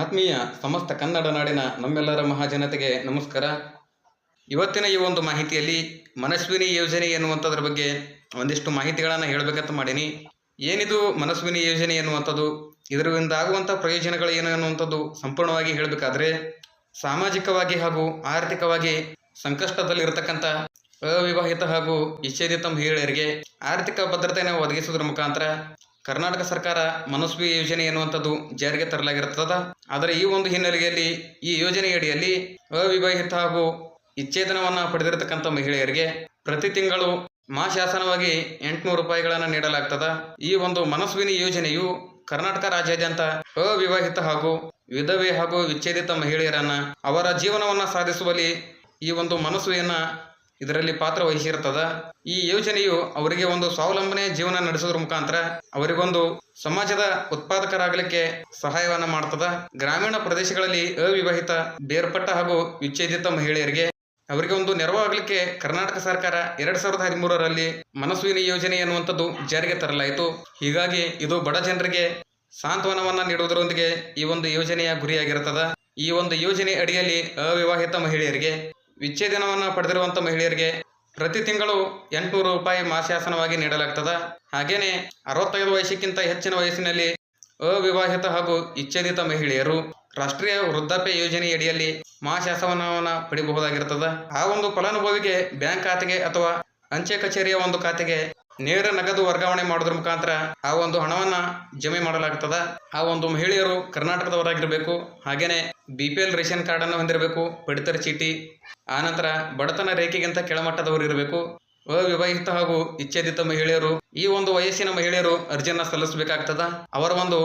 ಆತ್ಮೀಯ ಸಮಸ್ತ ಕನ್ನಡ ನಾಡಿನ ನಮ್ಮೆಲ್ಲರ ಮಹಾಜನತೆಗೆ ನಮಸ್ಕಾರ. ಇವತ್ತಿನ ಈ ಒಂದು ಮಾಹಿತಿಯಲ್ಲಿ ಮನಸ್ವಿನಿ ಯೋಜನೆ ಎನ್ನುವಂಥದ್ರ ಬಗ್ಗೆ ಒಂದಿಷ್ಟು ಮಾಹಿತಿಗಳನ್ನು ಹೇಳಬೇಕಂತ ಮಾಡೀನಿ. ಏನಿದು ಮನಸ್ವಿನಿ ಯೋಜನೆ ಎನ್ನುವಂಥದ್ದು? ಇದರಿಂದ ಆಗುವಂಥ ಪ್ರಯೋಜನಗಳು ಏನು ಅನ್ನುವಂಥದ್ದು ಸಂಪೂರ್ಣವಾಗಿ ಹೇಳಬೇಕಾದ್ರೆ, ಸಾಮಾಜಿಕವಾಗಿ ಹಾಗೂ ಆರ್ಥಿಕವಾಗಿ ಸಂಕಷ್ಟದಲ್ಲಿರತಕ್ಕಂಥ ಅವಿವಾಹಿತ ಹಾಗೂ ವಿಚ್ಛೇದಿತ ಮಹಿಳೆಯರಿಗೆ ಆರ್ಥಿಕ ಭದ್ರತೆಯನ್ನು ಒದಗಿಸುವುದರ ಮುಖಾಂತರ ಕರ್ನಾಟಕ ಸರ್ಕಾರ ಮನಸ್ವಿ ಯೋಜನೆ ಎನ್ನುವಂಥದ್ದು ಜಾರಿಗೆ ತರಲಾಗಿರುತ್ತದ ಆದರೆ ಈ ಒಂದು ಹಿನ್ನೆಲೆಯಲ್ಲಿ ಈ ಯೋಜನೆಯಡಿಯಲ್ಲಿ ಅವಿವಾಹಿತ ಹಾಗೂ ವಿಚ್ಛೇದನವನ್ನು ಪಡೆದಿರತಕ್ಕಂಥ ಮಹಿಳೆಯರಿಗೆ ಪ್ರತಿ ತಿಂಗಳು ಮಾಶಾಸನವಾಗಿ ಎಂಟುನೂರು ರೂಪಾಯಿಗಳನ್ನು ನೀಡಲಾಗ್ತದ. ಈ ಒಂದು ಮನಸ್ವಿನಿ ಯೋಜನೆಯು ಕರ್ನಾಟಕ ರಾಜ್ಯಾದ್ಯಂತ ಅವಿವಾಹಿತ ಹಾಗೂ ವಿಧವೆ ಹಾಗೂ ವಿಚ್ಛೇದಿತ ಮಹಿಳೆಯರನ್ನ ಅವರ ಜೀವನವನ್ನ ಸಾಧಿಸುವಲ್ಲಿ ಈ ಒಂದು ಮನಸ್ವಿಯನ್ನ ಇದರಲ್ಲಿ ಪಾತ್ರ ವಹಿಸಿರ್ತದ ಈ ಯೋಜನೆಯು ಅವರಿಗೆ ಒಂದು ಸ್ವಾವಲಂಬನೆ ಜೀವನ ನಡೆಸೋದ್ರ ಮುಖಾಂತರ ಅವರಿಗೊಂದು ಸಮಾಜದ ಉತ್ಪಾದಕರಾಗಲಿಕ್ಕೆ ಸಹಾಯವನ್ನ ಮಾಡ್ತದ. ಗ್ರಾಮೀಣ ಪ್ರದೇಶಗಳಲ್ಲಿ ಅವಿವಾಹಿತ, ಬೇರ್ಪಟ್ಟ ಹಾಗೂ ವಿಚ್ಛೇದಿತ ಮಹಿಳೆಯರಿಗೆ ಅವರಿಗೆ ಒಂದು ನೆರವಾಗಲಿಕ್ಕೆ ಕರ್ನಾಟಕ ಸರ್ಕಾರ ಎರಡ್ ಸಾವಿರದ ಹದಿಮೂರರಲ್ಲಿ ಮನಸ್ವಿನಿ ಯೋಜನೆ ಎನ್ನುವಂಥದ್ದು ಜಾರಿಗೆ ತರಲಾಯಿತು. ಹೀಗಾಗಿ ಇದು ಬಡ ಜನರಿಗೆ ಸಾಂತ್ವನವನ್ನ ನೀಡುವುದರೊಂದಿಗೆ ಈ ಒಂದು ಯೋಜನೆಯ ಗುರಿಯಾಗಿರುತ್ತದೆ. ಈ ಒಂದು ಯೋಜನೆ ಅಡಿಯಲ್ಲಿ ಅವಿವಾಹಿತ ಮಹಿಳೆಯರಿಗೆ ವಿಚ್ಛೇದನವನ್ನು ಪಡೆದಿರುವಂಥ ಮಹಿಳೆಯರಿಗೆ ಪ್ರತಿ ತಿಂಗಳು ಎಂಟುನೂರು ರೂಪಾಯಿ ಮಾಸಾಸನವಾಗಿ ನೀಡಲಾಗ್ತದ. ಹಾಗೇನೆ ಅರವತ್ತೈದು ವಯಸ್ಸಿಗಿಂತ ಹೆಚ್ಚಿನ ವಯಸ್ಸಿನಲ್ಲಿ ಅವಿವಾಹಿತ ಹಾಗೂ ವಿಚ್ಛೇದಿತ ಮಹಿಳೆಯರು ರಾಷ್ಟ್ರೀಯ ವೃದ್ಧಾಪ್ಯ ಯೋಜನೆಯಡಿಯಲ್ಲಿ ಮಾಸಾಸನವನ್ನು ಪಡಿಬಹುದಾಗಿರ್ತದ. ಆ ಒಂದು ಫಲಾನುಭವಿಗೆ ಬ್ಯಾಂಕ್ ಖಾತೆಗೆ ಅಥವಾ ಅಂಚೆ ಕಚೇರಿಯ ಒಂದು ಖಾತೆಗೆ ನೇರ ನಗದು ವರ್ಗಾವಣೆ ಮಾಡೋದ್ರ ಮುಖಾಂತರ ಆ ಒಂದು ಹಣವನ್ನ ಜಮೆ ಮಾಡಲಾಗ್ತದ. ಆ ಒಂದು ಮಹಿಳೆಯರು ಕರ್ನಾಟಕದವರಾಗಿರಬೇಕು, ಹಾಗೇನೆ B P L ration card ಅನ್ನು ಹೊಂದಿರಬೇಕು, ಪಡಿತರ ಚೀಟಿ ಆನಂತರ ಬಡತನ ರೇಖೆಗಿಂತ ಕೆಳಮಟ್ಟದವರು ಇರಬೇಕು. ಅವಿವಾಹಿತ ಹಾಗೂ ಇಚ್ಛೇದಿತ ಮಹಿಳೆಯರು, ಈ ಒಂದು ವಯಸ್ಸಿನ ಮಹಿಳೆಯರು ಅರ್ಜಿಯನ್ನ ಸಲ್ಲಿಸಬೇಕಾಗ್ತದ. ಅವರ ಒಂದು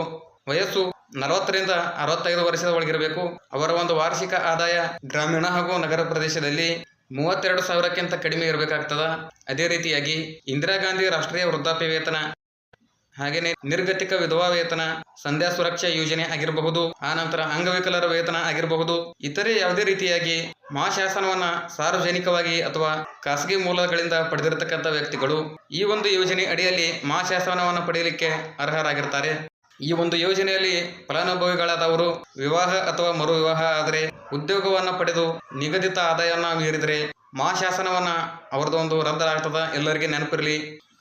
ವಯಸ್ಸು ನಲವತ್ತರಿಂದ ಅರವತ್ತೈದು ವರ್ಷದ ಒಳಗಿರಬೇಕು ಅವರ ಒಂದು ವಾರ್ಷಿಕ ಆದಾಯ ಗ್ರಾಮೀಣ ಹಾಗೂ ನಗರ ಪ್ರದೇಶದಲ್ಲಿ ಮೂವತ್ತೆರಡು ಸಾವಿರಕ್ಕಿಂತ ಕಡಿಮೆ ಇರಬೇಕಾಗ್ತದ? ಅದೇ ರೀತಿಯಾಗಿ ಇಂದಿರಾ ಗಾಂಧಿ ರಾಷ್ಟ್ರೀಯ ವೃದ್ಧಾಪ್ಯ ವೇತನ ಹಾಗೆಯೇ ನಿರ್ಗತಿಕ ವಿಧವಾ ವೇತನ, ಸಂಧ್ಯಾ ಸುರಕ್ಷಾ ಯೋಜನೆ ಆಗಿರಬಹುದು ಆನಂತರ ಅಂಗವಿಕಲರ ವೇತನ ಆಗಿರಬಹುದು. ಇತರೆ ಯಾವುದೇ ರೀತಿಯಾಗಿ ಮಹಾಶಾಸನವನ್ನ ಸಾರ್ವಜನಿಕವಾಗಿ ಅಥವಾ ಖಾಸಗಿ ಮೂಲಗಳಿಂದ ಪಡೆದಿರತಕ್ಕಂಥ ವ್ಯಕ್ತಿಗಳು ಈ ಒಂದು ಯೋಜನೆ ಅಡಿಯಲ್ಲಿ ಮಹಾಶಾಸನವನ್ನು ಪಡೆಯಲಿಕ್ಕೆ ಅರ್ಹರಾಗಿರ್ತಾರೆ. ಈ ಒಂದು ಯೋಜನೆಯಲ್ಲಿ ಫಲಾನುಭವಿಗಳಾದವರು ವಿವಾಹ ಅಥವಾ ಮರು ವಿವಾಹ ಆದರೆ ಉದ್ಯೋಗವನ್ನು ಪಡೆದು ನಿಗದಿತ ಆದಾಯವನ್ನು ಮೀರಿದರೆ ಮಾಶಾಸನವನ್ನ ಅವರದ್ದು ಒಂದು ರದ್ದಾಗ್ತದ. ಎಲ್ಲರಿಗೆ ನೆನಪಿರಲಿ.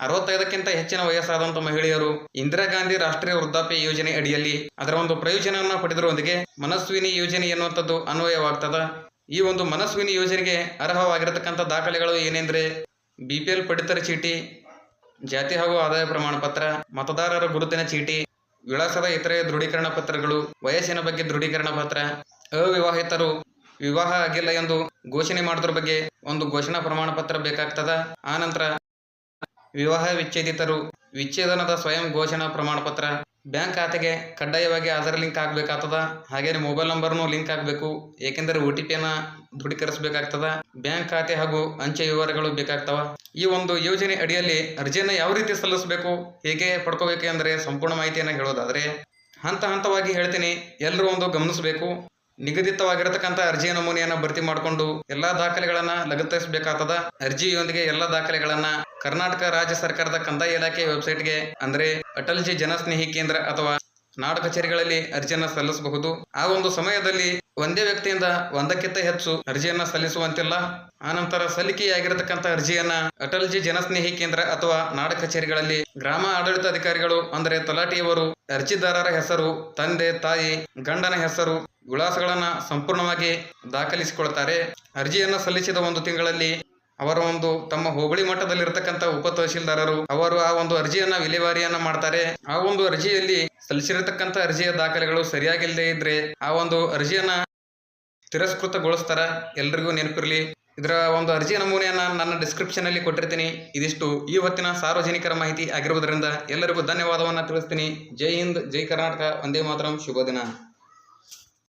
ಅರವತ್ತೈದಕ್ಕಿಂತ ಹೆಚ್ಚಿನ ವಯಸ್ಸಾದಂಥ ಮಹಿಳೆಯರು ಇಂದಿರಾ ಗಾಂಧಿ ರಾಷ್ಟ್ರೀಯ ವೃದ್ಧಾಪ್ಯ ಯೋಜನೆ ಅಡಿಯಲ್ಲಿ ಅದರ ಒಂದು ಪ್ರಯೋಜನವನ್ನು ಪಡೆದಿರುವೊಂದಿಗೆ ಮನಸ್ವಿನಿ ಯೋಜನೆ ಎನ್ನುವಂಥದ್ದು ಅನ್ವಯವಾಗ್ತದ. ಈ ಒಂದು ಮನಸ್ವಿನಿ ಯೋಜನೆಗೆ ಅರ್ಹವಾಗಿರತಕ್ಕಂಥ ದಾಖಲೆಗಳು ಏನೆಂದರೆ ಬಿ ಪಿ ಎಲ್ ಪಡಿತರ ಚೀಟಿ, ಜಾತಿ ಹಾಗೂ ಆದಾಯ ಪ್ರಮಾಣ ಪತ್ರ ಮತದಾರರ ಗುರುತಿನ ಚೀಟಿ ವಿಳಾಸದ ಇತರೆ ದೃಢೀಕರಣ ಪತ್ರಗಳು, ವಯಸ್ಸಿನ ಬಗ್ಗೆ ದೃಢೀಕರಣ ಪತ್ರ, ಅವಿವಾಹಿತರು, ವಿವಾಹ ಆಗಿಲ್ಲ ಎಂದು ಘೋಷಣೆ ಮಾಡೋದ್ರ ಬಗ್ಗೆ ಒಂದು ಘೋಷಣಾ ಪ್ರಮಾಣ ಪತ್ರ ಬೇಕಾಗ್ತದ? ಆನಂತರ ವಿವಾಹ ವಿಚ್ಛೇದಿತರು, ವಿಚ್ಛೇದನದ ಸ್ವಯಂ ಘೋಷಣಾ ಪ್ರಮಾಣ ಪತ್ರ ಬ್ಯಾಂಕ್ ಖಾತೆಗೆ ಕಡ್ಡಾಯವಾಗಿ ಆಧಾರ್ ಲಿಂಕ್ ಆಗಬೇಕಾಗ್ತದ? ಹಾಗೇನೆ ಮೊಬೈಲ್ ನಂಬರ್ನು ಲಿಂಕ್ ಆಗಬೇಕು. ಏಕೆಂದರೆ ಒ ಟಿ ಪಿಯನ್ನು ದೃಢೀಕರಿಸಬೇಕಾಗ್ತದ? ಬ್ಯಾಂಕ್ ಖಾತೆ ಹಾಗೂ ಅಂಚೆ ವಿವರಗಳು ಬೇಕಾಗ್ತವ? ಈ ಒಂದು ಯೋಜನೆ ಅಡಿಯಲ್ಲಿ ಅರ್ಜಿಯನ್ನು ಯಾವ ರೀತಿ ಸಲ್ಲಿಸಬೇಕು? ಹೇಗೆ ಪಡ್ಕೋಬೇಕು ಅಂದರೆ ಸಂಪೂರ್ಣ ಮಾಹಿತಿಯನ್ನು ಹೇಳೋದಾದರೆ, ಹಂತ ಹಂತವಾಗಿ ಹೇಳ್ತೀನಿ. ಎಲ್ಲರೂ ಒಂದು ಗಮನಿಸಬೇಕು. ನಿಗದಿತವಾಗಿರತಕ್ಕಂಥ ಅರ್ಜಿಯ ನಮೂನೆಯನ್ನು ಭರ್ತಿ ಮಾಡಿಕೊಂಡು ಎಲ್ಲಾ ದಾಖಲೆಗಳನ್ನ ಲಗತ್ತಿಸಬೇಕಾಗ್ತದ. ಅರ್ಜಿಯೊಂದಿಗೆ ಎಲ್ಲಾ ದಾಖಲೆಗಳನ್ನ ಕರ್ನಾಟಕ ರಾಜ್ಯ ಸರ್ಕಾರದ ಕಂದಾಯ ಇಲಾಖೆ ವೆಬ್ಸೈಟ್ಗೆ, ಅಂದ್ರೆ ಅಟಲ್ಜಿ ಜನಸ್ನೇಹಿ ಕೇಂದ್ರ ಅಥವಾ ನಾಡ ಕಚೇರಿಗಳಲ್ಲಿ ಅರ್ಜಿಯನ್ನ ಸಲ್ಲಿಸಬಹುದು. ಆ ಒಂದು ಸಮಯದಲ್ಲಿ ಒಂದೇ ವ್ಯಕ್ತಿಯಿಂದ ಒಂದಕ್ಕಿಂತ ಹೆಚ್ಚು ಅರ್ಜಿಯನ್ನ ಸಲ್ಲಿಸುವಂತಿಲ್ಲ. ಆನಂತರ ಸಲ್ಲಿಕೆಯಾಗಿರತಕ್ಕಂಥ ಅರ್ಜಿಯನ್ನ ಅಟಲ್ಜಿ ಜನಸ್ನೇಹಿ ಕೇಂದ್ರ ಅಥವಾ ನಾಡ ಕಚೇರಿಗಳಲ್ಲಿ ಗ್ರಾಮ ಆಡಳಿತಾಧಿಕಾರಿಗಳು ಅಂದರೆ ತಲಾಟಿಯವರು, ಅರ್ಜಿದಾರರ ಹೆಸರು, ತಂದೆ, ತಾಯಿ, ಗಂಡನ ಹೆಸರು ವಿಳಾಸಗಳನ್ನ ಸಂಪೂರ್ಣವಾಗಿ ದಾಖಲಿಸಿಕೊಳ್ತಾರೆ. ಅರ್ಜಿಯನ್ನ ಸಲ್ಲಿಸಿದ ಒಂದು ತಿಂಗಳಲ್ಲಿ ಅವರ ಒಂದು ತಮ್ಮ ಹೋಬಳಿ ಮಟ್ಟದಲ್ಲಿರತಕ್ಕಂಥ ಉಪ ತಹಶೀಲ್ದಾರರು ಅವರು ಆ ಒಂದು ಅರ್ಜಿಯನ್ನ ವಿಲೇವಾರಿಯನ್ನ ಮಾಡ್ತಾರೆ. ಆ ಒಂದು ಅರ್ಜಿಯಲ್ಲಿ ಸಲ್ಲಿಸಿರತಕ್ಕಂಥ ಅರ್ಜಿಯ ದಾಖಲೆಗಳು ಸರಿಯಾಗಿಲ್ಲದೆ ಇದ್ರೆ ಆ ಒಂದು ಅರ್ಜಿಯನ್ನ ತಿರಸ್ಕೃತಗೊಳಿಸ್ತಾರ. ಎಲ್ರಿಗೂ ನೆನಪಿರಲಿ. ಇದರ ಒಂದು ಅರ್ಜಿ ನಮೂನೆಯನ್ನ ನನ್ನ ಡಿಸ್ಕ್ರಿಪ್ಷನ್ ಅಲ್ಲಿ ಕೊಟ್ಟಿರ್ತೀನಿ. ಇದಿಷ್ಟು ಈ ಹೊತ್ತಿನ ಸಾರ್ವಜನಿಕರ ಮಾಹಿತಿ ಆಗಿರುವುದರಿಂದ ಎಲ್ಲರಿಗೂ ಧನ್ಯವಾದವನ್ನ ತಿಳಿಸ್ತೀನಿ. ಜೈ ಹಿಂದ್, ಜೈ ಕರ್ನಾಟಕ ಒಂದೇ ಮಾತರಂ. ಶುಭ ದಿನ.